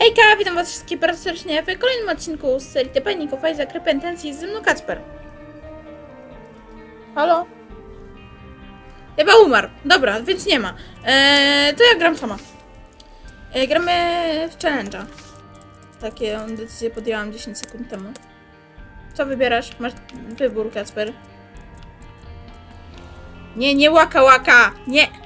Hejka, witam was wszystkich bardzo serdecznie w kolejnym odcinku z serii The Binding of Isaac Repentance jest ze mną Kacper. Halo? Chyba umarł. Dobra, więc nie ma. Eee, to ja gram sama. Eee, gramy w challenge'a. Takie decyzję podjęłam 10 sekund temu. Co wybierasz? Masz wybór, Kacper. Nie, nie łaka łaka! Nie!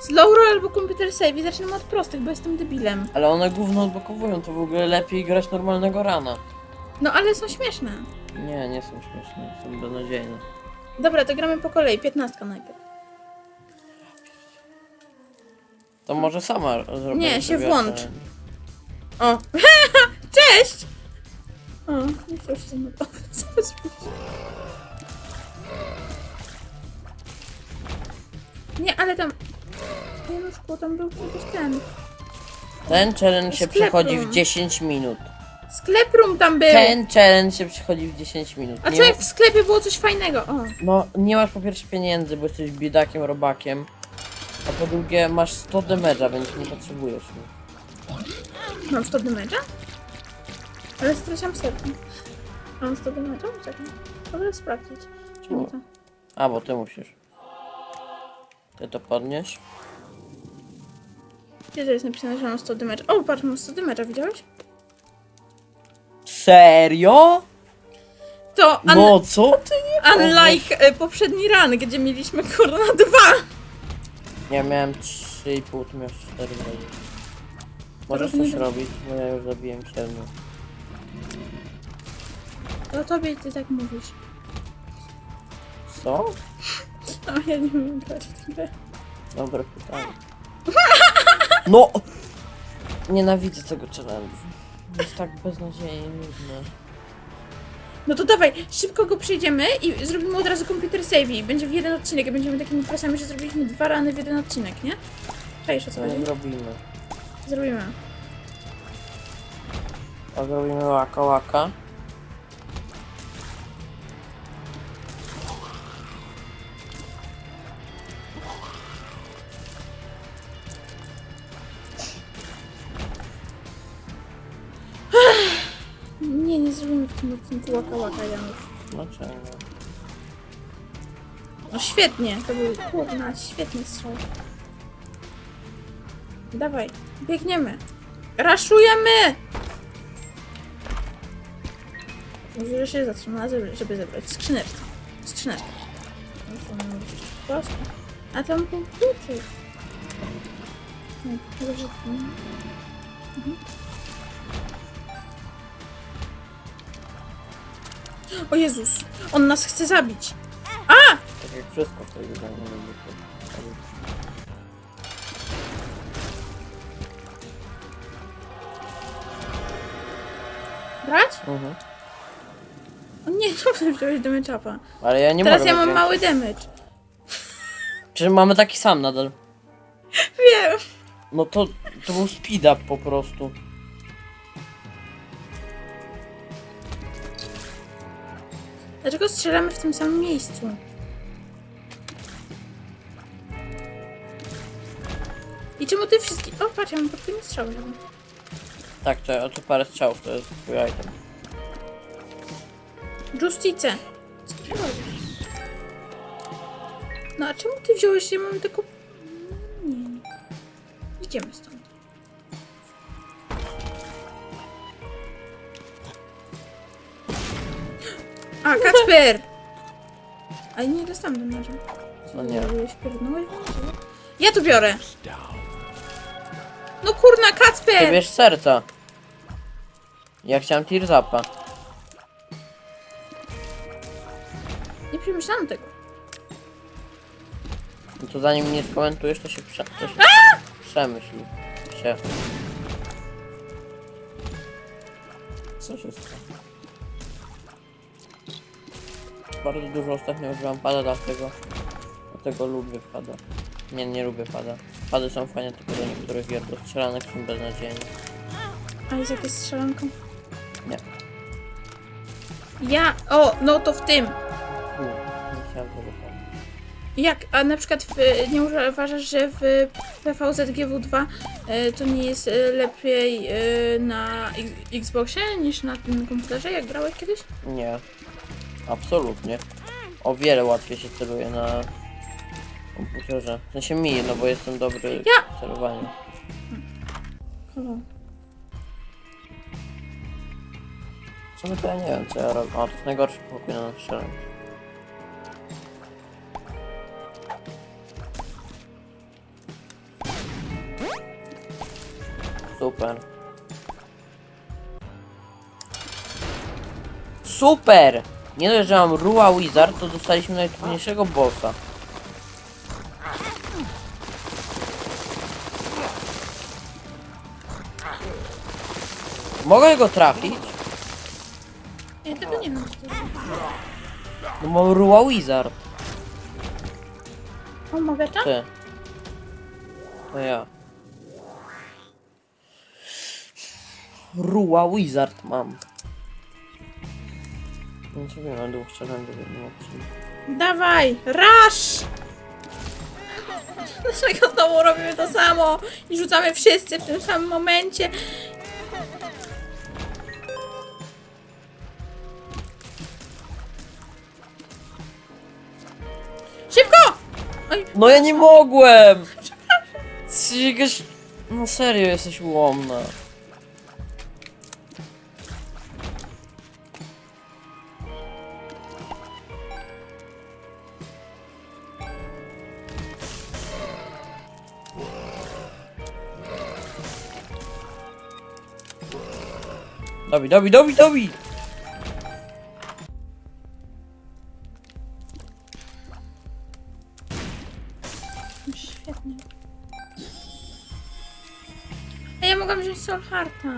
Slow roll albo computer save i zaczynam od prostych, bo jestem debilem. Ale one gówno odblokowują, to w ogóle lepiej grać normalnego rana. No ale są śmieszne. Nie, nie są śmieszne, są beznadziejne. Dobra, to gramy po kolei. 15 najpierw. To może sama zrobię. Nie, się sobie włącz. ten- O! Cześć! O, nie się ze mną Nie, ale tam... Januszku, tam był jakiś ten... Ten challenge się Sklep przechodzi room. w 10 minut. Sklep room tam był! Ten challenge się przechodzi w 10 minut. A Nie co jak w sklepie było coś fajnego? O, No, nie masz po pierwsze pieniędzy, bo jesteś biedakiem, robakiem. A po drugie masz 100 damage'a, więc nie potrzebujesz. nic. mam 100 damage'a? Ale straciłam setkę. Mam 100 damage'a? Czekaj. Dobra, sprawdzić. Czy nie to? A, bo ty musisz. Ty to podnieś. Gdzie to jest napisane, że mam 100 damage'a? O, patrz, mam 100 damage'a, widziałeś? Serio? To un No co ty nie unlike e, poprzedni run, gdzie mieliśmy kurna dwa. Ja miałem 3,5, ty miałeś 4 razy. Możesz coś robić, bo ja już zabiłem 7. To tobie ty tak mówisz. Co? A ja nie wiem grać w. Dobre pytanie. No! Nienawidzę tego challenge'u. Jest tak beznadziejnie nudne. No to dawaj, szybko go przejdziemy i zrobimy od razu computer save i będzie w jeden odcinek i będziemy takimi prosami, że zrobiliśmy dwa rany w jeden odcinek, nie? Czaisz o co Co chodzi? nie zrobimy? Zrobimy. A zrobimy łaka łaka. Nie, nie zrobimy w tym odcinku łaka łaka, Janusz. Dlaczego? No świetnie, to był kurna, świetny strzał. Dawaj, biegniemy. Raszujemy! Może się zatrzymała, żeby, żeby zebrać skrzyneczkę. Skrzyneczkę. Prosto. A tam był kluczyk. Nie, chyba, że... Mhm. O Jezus, on nas chce zabić. Tak jak wszystko w tej lubię. Brać? Mhm. O nie, dobrze wziąłeś damage upa. Ale ja nie Teraz mogę ja mam mieć mały damage. Przecież mamy taki sam nadal. Wiem. No to, to był speed up po prostu. Dlaczego strzelamy w tym samym miejscu? I czemu ty wszystkie... O, patrz, ja mam podwójny strzał. żeby- Tak, to, tu parę strzałów, to jest twój item. Justice. Co ty robisz? No a czemu ty wziąłeś? Ja mam tylko... Nie. Idziemy stąd. A, Kacper! A nie dostałam damage'a. No nie. Pierdnąłeś? Ja tu biorę! No kurna, Ty Kacper! wiesz serca. Ja chciałem tear zapa. Nie przemyślałam tego. No to zanim nie skomentujesz, to się, prze, to się przemyśl się. Co się stało? Bardzo dużo ostatnio używam pada, dlatego, dlatego lubię pada. Nie, nie lubię pada. Pady są fajne tylko do niektórych gier, do strzelanek są beznadziejne. A jest jakieś strzelanką? Nie. Ja... O, no to w tym. Nie chciałem tego pada. Jak, a na przykład w, nie uważasz, że w PVZGW2 e, to nie jest e, lepiej e, na X- Xboxie niż na tym komputerze, jak grałeś kiedyś? Nie. Absolutnie. O wiele łatwiej się celuje na komputerze. W sensie mi, no bo jestem dobry w celowaniu. Co my to ja nie wiem co ja robię. A to jest najgorszy pokój na challenge. Super. Super! Nie dość, że mam Rua Wizard, to dostaliśmy najtrudniejszego bossa. Mogę go trafić? Ja tego nie wiem. No mam Rua Wizard. O, mogę to? Ty. To ja. Rua Wizard mam. Wiem, mam dwóch challenge'ów w jednym odcinku. Dawaj, rush! Dlaczego znowu robimy to samo i rzucamy wszyscy w tym samym momencie? Szybko! Oj, No ja nie mogłem! Jesteś jakaś... No serio, jesteś ułomna. Dobi, dobi, dobi, dobi! świetnie. Ja mogłam wziąć Soul Hearta.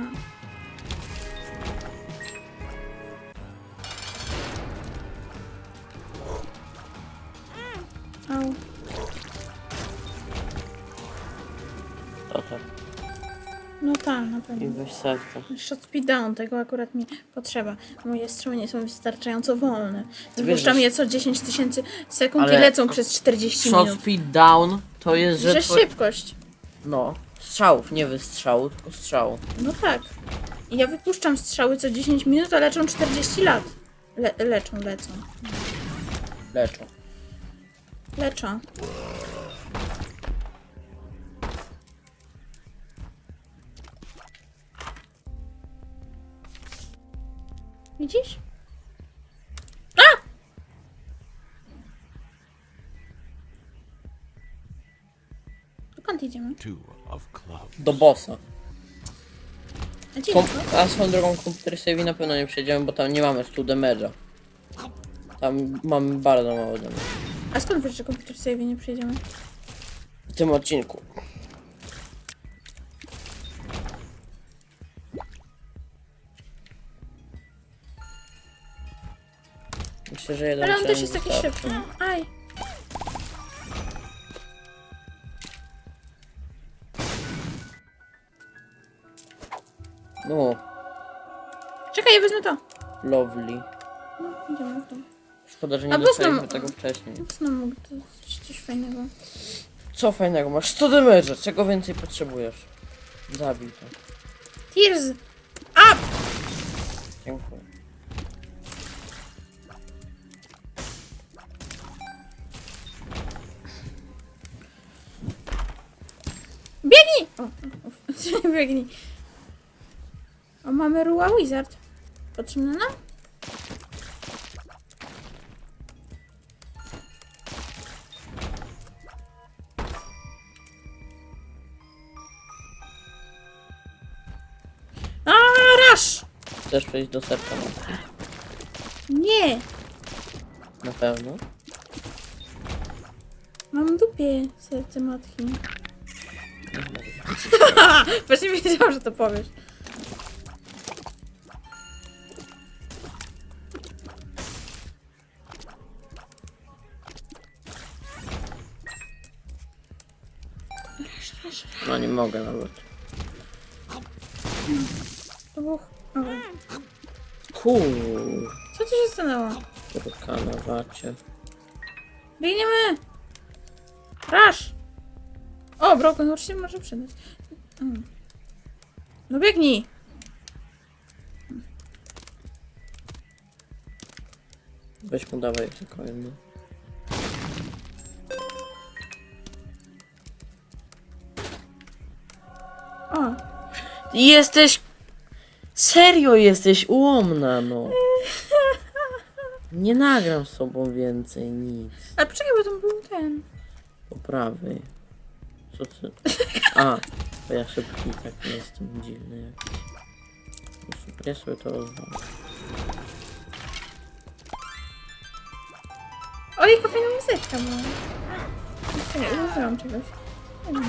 Na I pewno. weź serce. Shot speed down, tego akurat mi potrzeba. Moje strzały nie są wystarczająco wolne. Wypuszczam je co 10 tysięcy sekund i Ale- lecą przez 40 Shot minut. speed down to jest, że... Że szybkość. No, strzałów, nie wystrzału, tylko strzału. No tak. I ja wypuszczam strzały co 10 minut, a leczą 40 lat. Le leczą, lecą. Leczą. Leczą. Widzisz? A! Dokąd idziemy? two of clubs. Do bossa. A gdzie Kom jest to? a swoją drogą komputer save na pewno nie przejdziemy, bo tam nie mamy 100 damage'a. Tam mamy bardzo mało damage. A skąd wiesz, że komputer save nie przejdziemy? W tym odcinku. Myślę, że jeden Ale on też jest taki wystarczy. szybki. Aj. No, Czekaj, ja wezmę to. lovely. No, idziemy w dół. Szkoda, że A nie bo dostaliśmy znowu- tego wcześniej. Znowu mogę to coś, coś fajnego. Co fajnego, masz 100 damage'a, czego więcej potrzebujesz? Zabij to. Tears! Up! Dziękuję. Biegnij! O, o, o, biegnij. O, mamy Rua Wizard. Potrzebny nam? Chcesz przejść do serca matki? Nie! Na pewno. Mam w dupie serce matki. Właśnie wiedziałam, że to powiesz. No nie mogę nawet. Uch. O, Cool. Co tu się stanęło? Kurka na wacie. Biegniemy! Rasz! Broken Horse się może przydać. No biegnij! Weź mu dawaj jeszcze kolejny. O, Jesteś... Serio jesteś ułomna, no. Nie nagram z sobą więcej nic. ale poczekaj, bo tam był ten. Po prawej. Co ty? A, bo ja szybki tak nie jestem dziwny jakiś. Ja sobie to rozwalę. O, jaka fajna muzyczka była. Nie, użyłam czegoś. Nie.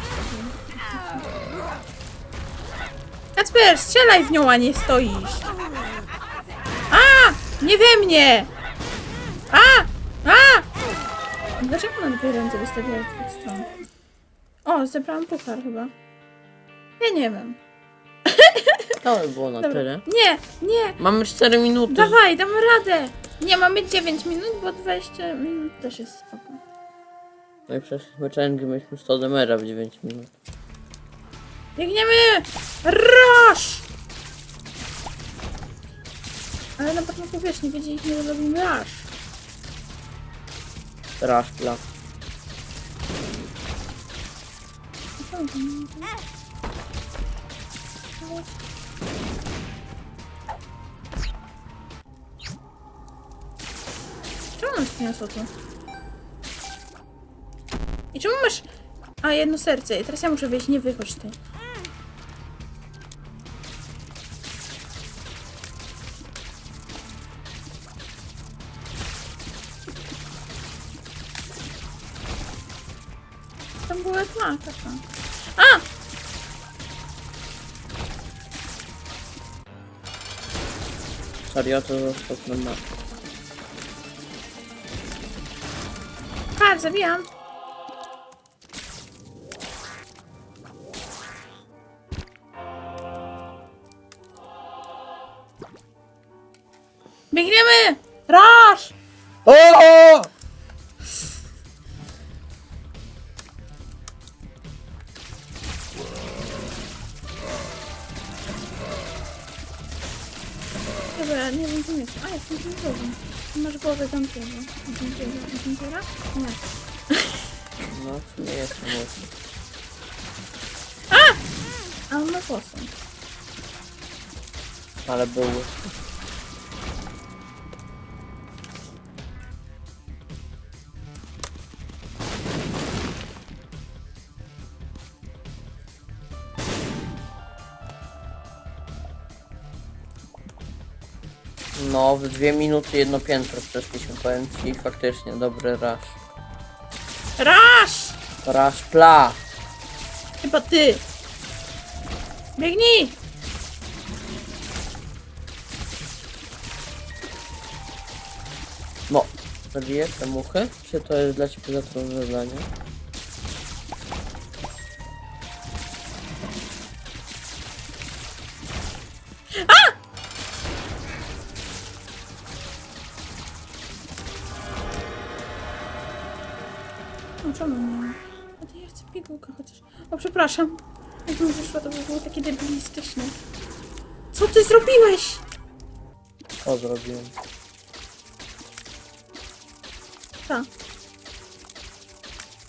Kacper, strzelaj w nią, a nie stoisz. A! Nie we mnie! A! A! Dlaczego na dwie ręce wystawiła w tych stron? O, zebrałam puchar chyba. Ja nie wiem. To by było na Dobra. tyle. Nie, nie! Mamy 4 minuty. Dawaj, damy radę! Nie, mamy 9 minut, bo 20 minut też jest spoko. No i przeszliśmy challenge, mieliśmy 100 demera w 9 minut. Biegniemy! Rush! Ale na początku wiesz, nie wiedzieliśmy, że robimy rush. Raszpla. Czemu nas przyniosło tu? I czemu masz... A, jedno serce. I teraz ja muszę wyjść, nie wychodź ty. Serio to mapę. Patrz, zabijam. Biegniemy! Rush! O! Drugim. Masz głowę tamtego. Tamtego. Tamtego? Nie. No, w sumie jest mocno. A on ma włosy. Ale był. No, w dwie minuty jedno piętro przeszliśmy, powiem ci, faktycznie dobry rush. Rush! Rush pla! Chyba ty! Biegnij! No, zabijesz te muchy? Czy to jest dla ciebie za zadanie? O, przepraszam. Jakbym wyszła, to by było takie debilistyczne. Co ty zrobiłeś? Co zrobiłem? Co?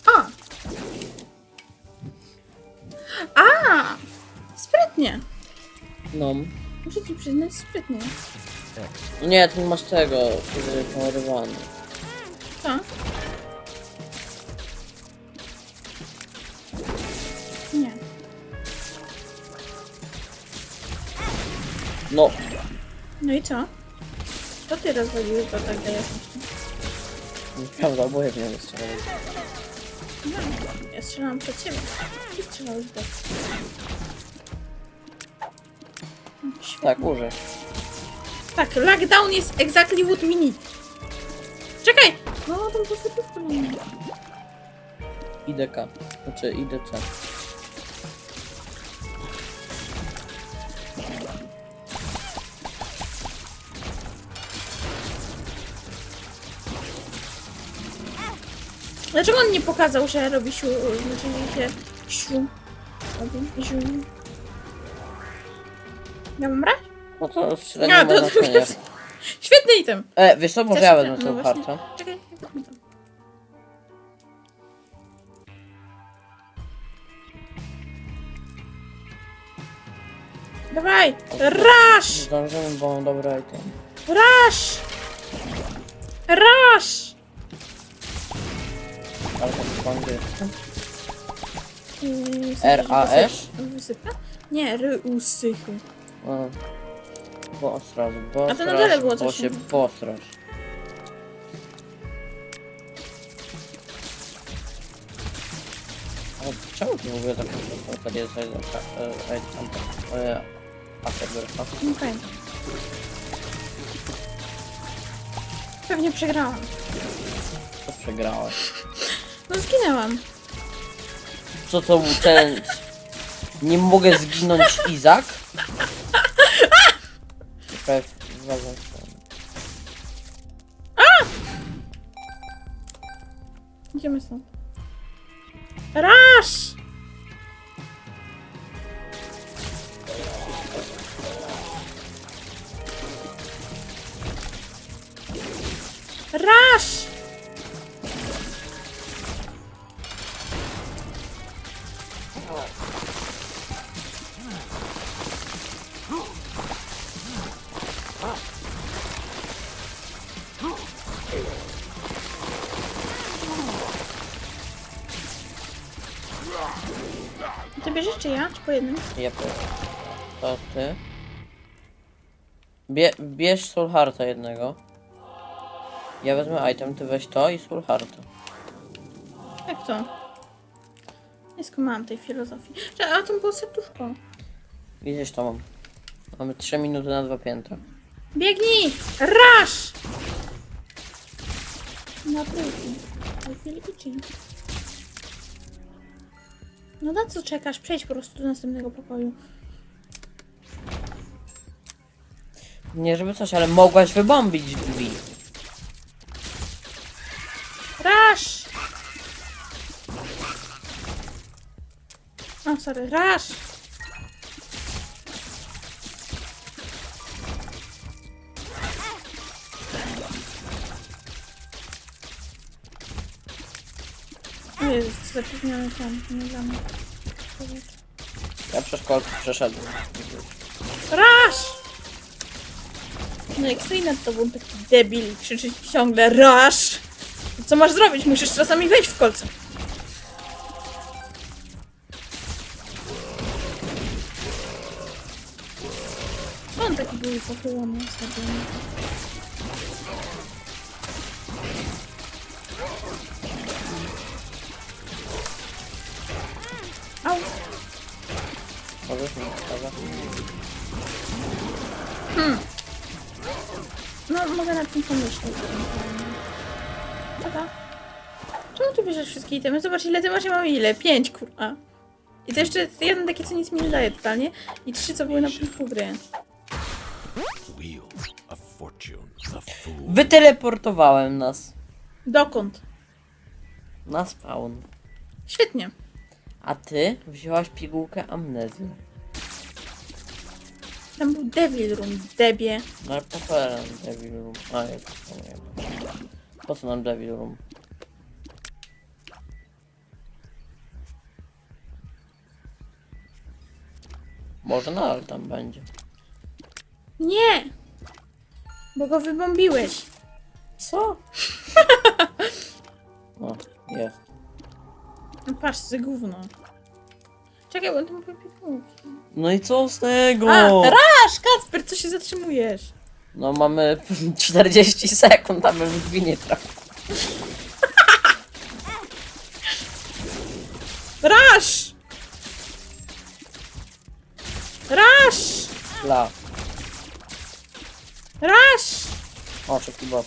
A! A! Sprytnie. No. Muszę ci przyznać, sprytnie. Nie, tu masz tego, który jest pomarowany. Co? No, No i co? To ty rozwaliłeś go tak jasności. nieprawda, oboje w nią strzelali. No, ja strzelałam przed siebie. Ty strzelałeś do. Świetnie. Tak, użyj. Tak, lockdown jest exactly what we need. Czekaj! No, tam po serduszku nie ma. IDK, znaczy IDC. Dlaczego on nie pokazał, że robi siu... Znaczy się... Siu... Robi siu... Ja mam brać? No to średnio A, to-. Świetny item! E, wiesz co, może Też ja wezmę no tą właśnie. Czekaj. Dawaj! Rush! Zdążymy, bo mam item. Rush! Rush! Ale to po angielsku. Yy, R-A-S? Wysypka? Nie, ryusychy. A. Bo A to na dole było bo się innego. A czemu ty w ogóle tak to jest Afterbursta? Okej. Pewnie przegrałam. Co przegrałeś? No zginęłam. Co to był ten... Nie mogę zginąć Izak? Czekaj, uważam. Idziemy stąd. Rush! Rush! Ty bierzesz czy ja? Czy po jednym? Jep. To ty. Bie, bierz Soul Hearta jednego. Ja wezmę item, ty weź to i Soul Hearta. Jak to? Nie skumałam tej filozofii. Że, a to było serduszko. Gdzieś to mam. Mamy 3 minuty na dwa piętra. Biegnij! Rush! Na. No na co czekasz? Przejdź po prostu do następnego pokoju. Nie żeby coś, ale mogłaś wybombić drzwi. Rush! O, sorry, rush! Zapewniony tam, nie dla mnie. Ja przez kolkę przeszedłem. Rush! No jak stoi nad tobą taki debil, krzyczy ciągle rush! To Co masz zrobić? Musisz czasami wejść w kolce. On taki był pochylony ostatnio? Dobra. Czemu ty bierzesz wszystkie itemy? Zobacz, ile ty masz, ja mam ile? Pięć, kurwa. I to jeszcze jeden taki, co nic mi nie daje totalnie. I trzy, co były na początku gry. Wyteleportowałem nas. Dokąd? Na spawn. Świetnie. A ty wzięłaś pigułkę amnezji. Tam był Devil Room, debie. No ale po co nam Devil Room? A, jest. to nie. Po co nam Devil Room? Może nadal tam będzie. Nie! Bo go wybombiłeś. Co? No, jest. No patrz, ze gówno. Czekaj, mówię pigułki. No i co z tego? A, rasz, Kacper, co się zatrzymujesz? No mamy 40 sekund, aby w drzwi nie trafił. Rasz! Rasz! Dla. Rasz! O, szybki bot.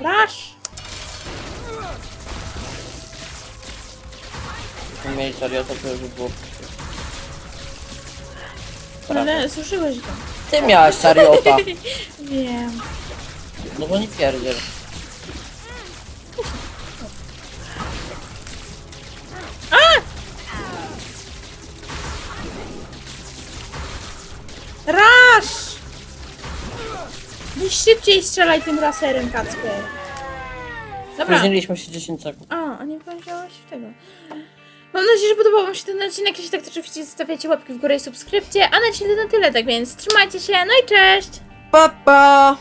Rasz! jakbyśmy mieli Chariota, to już by było... No Ale suszyłeś go. Ty miałaś Chariota. Wiem. No bo nie pierdziel. Rasz! Byś szybciej strzelaj tym laserem, Kacper. Dobra. Spóźniliśmy się 10 sekund. A, a nie powiedziałeś tego. Mam nadzieję, że podobał Wam się ten odcinek. Jeśli tak, to oczywiście zostawiacie łapki w górę i subskrypcję. A na dzisiaj to na tyle, tak więc trzymajcie się, no i cześć! Pa, pa!